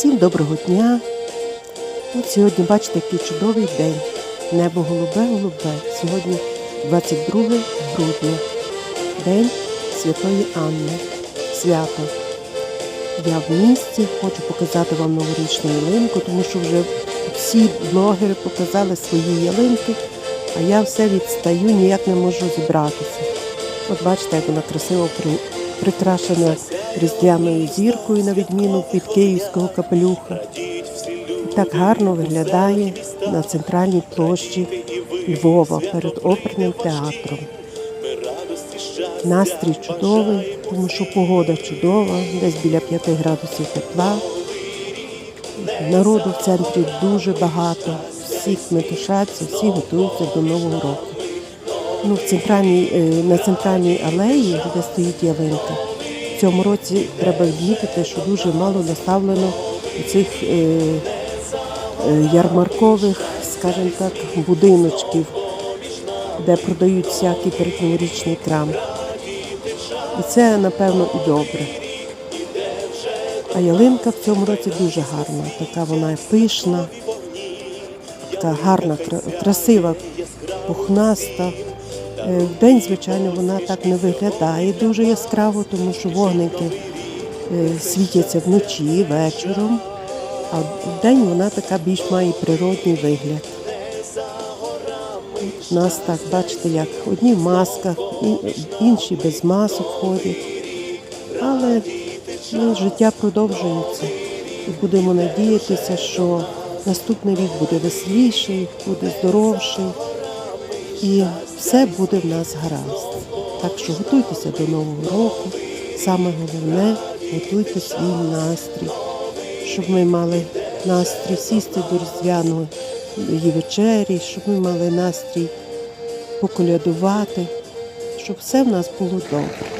Всім доброго дня. От сьогодні, бачите, який чудовий день. Небо голубе-голубе. Сьогодні 22 грудня, День Святої Анни. Свято. Я в місті хочу показати вам новорічну ялинку, тому що вже всі блогери показали свої ялинки, а я все відстаю, ніяк не можу зібратися. От бачите, як вона красиво при- прикрашена різдвяною зіркою на відміну від київського капелюха. І так гарно виглядає на центральній площі Львова перед оперним театром. Настрій чудовий, тому що погода чудова, десь біля 5 градусів тепла. Народу в центрі дуже багато, всі метушаться, всі готуються до Нового року. Ну, в центральній, е, на центральній алеї, де стоїть ялинка, цьому році треба відмітити, що дуже мало наставлено цих е, е, ярмаркових, скажімо так, будиночків, де продають всякий передноворічний крам. І це, напевно, і добре. А ялинка в цьому році дуже гарна. Така вона пишна, така гарна, красива, пухнаста. Е, Вдень, звичайно, вона так не виглядає дуже яскраво, тому що вогники е, світяться вночі, вечором, а вдень вона така більш має природний вигляд. У нас так, бачите, як одні в масках, інші без масок ходять. Але ну, життя продовжується. І будемо надіятися, що наступний рік буде веселіший, буде здоровший. І все буде в нас гаразд. Так що готуйтеся до Нового року. Саме головне готуйте свій настрій, щоб ми мали настрій сісти до різдвяної вечері, щоб ми мали настрій поколядувати, щоб все в нас було добре.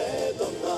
dedos